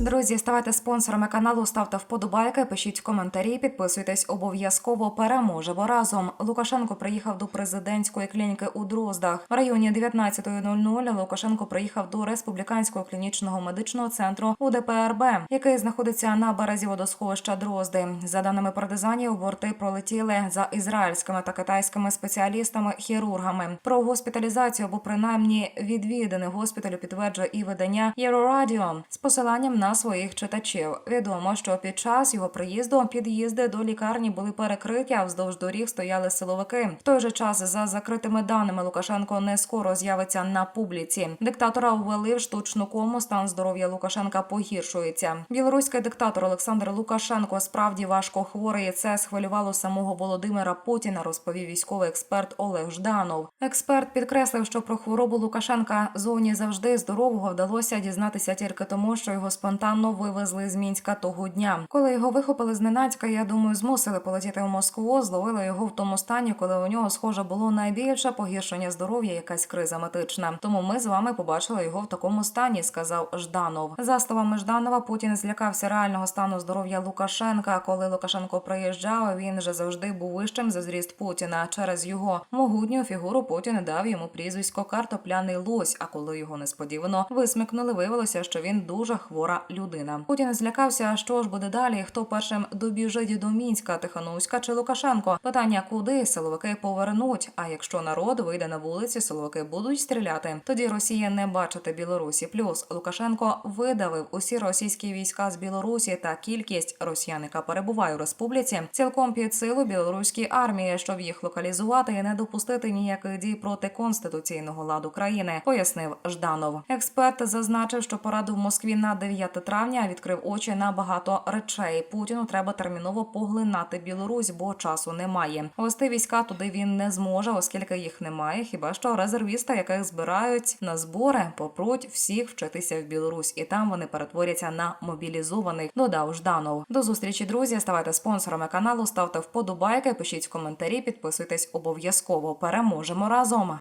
Друзі, ставайте спонсорами каналу, ставте вподобайки, пишіть коментарі, підписуйтесь обов'язково. Переможемо разом. Лукашенко приїхав до президентської клініки у Дроздах. В районі 19.00 Лукашенко приїхав до республіканського клінічного медичного центру УДПРБ, який знаходиться на березі водосховища Дрозди. За даними партизанів, борти пролетіли за ізраїльськими та китайськими спеціалістами-хірургами. Про госпіталізацію або принаймні відвідини госпіталю підтверджує і видання Єврорадіо з посиланням на своїх читачів. Відомо, що під час його приїзду під'їзди до лікарні були перекриті, а вздовж доріг стояли силовики. В той же час, за закритими даними, Лукашенко не скоро з'явиться на публіці. Диктатора ввели в штучну кому. Стан здоров'я Лукашенка погіршується. Білоруський диктатор Олександр Лукашенко справді важко хворий. Це схвилювало самого Володимира Путіна. Розповів військовий експерт Олег Жданов. Експерт підкреслив, що про хворобу Лукашенка зовні завжди здорового вдалося дізнатися тільки тому, що його спонтанно вивезли з мінська того дня. Коли його вихопили зненацька, я думаю, змусили полетіти в Москву. Зловили його в тому стані, коли у нього схоже було найбільше погіршення здоров'я, якась криза медична. Тому ми з вами побачили його в такому стані, сказав Жданов. За словами Жданова, Путін злякався реального стану здоров'я Лукашенка. Коли Лукашенко приїжджав, він же завжди був вищим за зріст Путіна. Через його могутню фігуру Путін дав йому прізвисько картопляний лось. А коли його несподівано висмикнули, виявилося, що він дуже хвора людина. Путін злякався, що ж буде далі. Хто першим добіжить до Мінська, Тихановська чи Лукашенко? Питання, куди силовики повернуть. А якщо народ вийде на вулиці, силовики будуть стріляти. Тоді Росія не бачити Білорусі. Плюс Лукашенко видавив усі російські війська з Білорусі та кількість росіян, яка перебуває у республіці, цілком під силу білоруській армії, щоб їх локалізувати і не допустити ніяких дій проти конституційного ладу країни, пояснив Жданов. Експерт зазначив, що пораду в Москві на 9 травня відкрив очі на багато речей. Путіну треба терміново поглинати Білорусь, бо часу немає. Вести війська туди він не зможе, оскільки їх немає. Хіба що резервіста, яких збирають на збори, попруть всіх вчитися в Білорусь, і там вони перетворяться на мобілізованих. Додав Жданов. До зустрічі, друзі. Ставайте спонсорами каналу, ставте вподобайки, пишіть коментарі, підписуйтесь обов'язково. Переможемо разом.